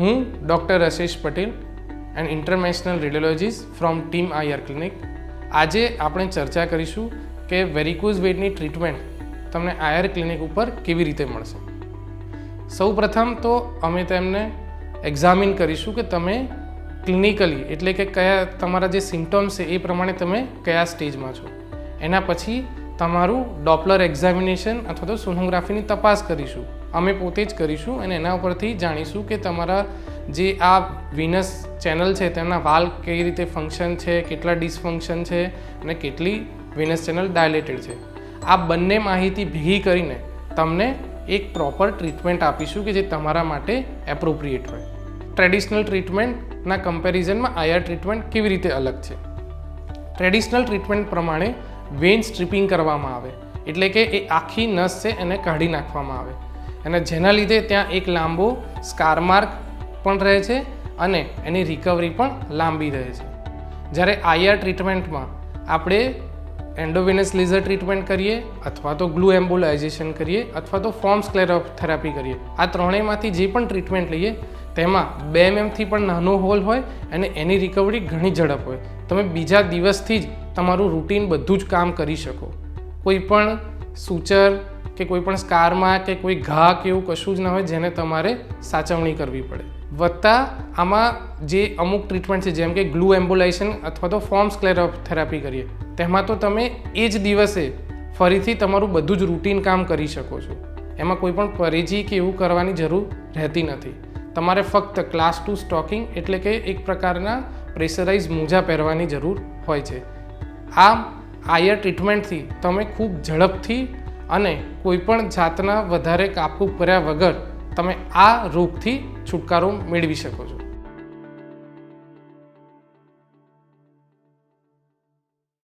હું doctor Rashesh Patel and international radiologist from team IR clinic આજે આપણે ચર્ચા કરીશું કે વેરિકોઝ વેડની ટ્રીટમેન્ટ તમને આયર ક્લિનિક ઉપર કેવી રીતે મળશે. સૌ પ્રથમ તો અમે તેમને એક્ઝામિન કરીશું કે તમે ક્લિનિકલી એટલે કે કયા તમારા જે સિમ્ટમ્સ છે એ પ્રમાણે તમે કયા સ્ટેજમાં છો. એના પછી તમારું ડોપલર એક્ઝામિનેશન અથવા તો સોનોગ્રાફીની તપાસ કરીશું. અમે પોતે જ કરીશું અને એના ઉપરથી જાણીશું કે તમારા જે આ વિનસ ચેનલ છે, તેમના વાલ કઈ રીતે ફંક્શન છે, કેટલા ડિસફંક્શન છે અને કેટલી વિનસ ચેનલ ડાયલેટેડ છે. આ બંને માહિતી ભેગી કરીને તમને એક પ્રોપર ટ્રીટમેન્ટ આપીશું કે જે તમારા માટે એપ્રોપ્રિએટ હોય. ટ્રેડિશનલ ટ્રીટમેન્ટના કમ્પેરિઝનમાં આઈઆર ટ્રીટમેન્ટ કેવી રીતે અલગ છે? ટ્રેડિશનલ ટ્રીટમેન્ટ પ્રમાણે વેન સ્ટ્રીપિંગ કરવામાં આવે. એટલે કે એ આખી નસ છે, એને કાઢી નાખવામાં આવે. અને જેના લીધે ત્યાં એક લાંબો સ્કાર માર્ક પણ રહે છે અને એની રિકવરી પણ લાંબી રહે છે. જ્યારે આઈઆર ટ્રીટમેન્ટમાં આપણે એન્ડોવિનસ લેઝર ટ્રીટમેન્ટ કરીએ અથવા તો ગ્લુ એમ્બોલાઇઝેશન કરીએ અથવા તો ફોર્મ થેરાપી કરીએ, આ ત્રણેયમાંથી જે પણ ટ્રીટમેન્ટ લઈએ, તેમાં બે એમએમથી પણ નાનો હોલ હોય અને એની રિકવરી ઘણી ઝડપ હોય. તમે બીજા દિવસથી જ તમારું રૂટીન બધું જ કામ કરી શકો. કોઈ પણ સૂચર કે કોઈ પણ સ્કારમાં કે કોઈ ઘા કે એવું કશું જ ના હોય જેને તમારે સાચવણી કરવી પડે. વત્તા આમાં જે અમુક ટ્રીટમેન્ટ છે, જેમ કે ગ્લુ એમ્બ્યુલાઇશન અથવા તો ફોર્મ થેરાપી કરીએ, તેમાં તો તમે એ જ દિવસે ફરીથી તમારું બધું જ રૂટીન કામ કરી શકો છો. એમાં કોઈ પણ પરેજી કે એવું કરવાની જરૂર રહેતી નથી. તમારે ફક્ત ક્લાસ ટુ સ્ટોકિંગ એટલે કે એક પ્રકારના પ્રેશરાઇઝ મોજા પહેરવાની જરૂર હોય છે. આ આયર ટ્રીટમેન્ટથી તમે ખૂબ ઝડપથી અને કોઈપણ જાતના વધારે કાપકૂપ કર્યા વગર તમે આ રોગથી છુટકારો મેળવી શકો છો.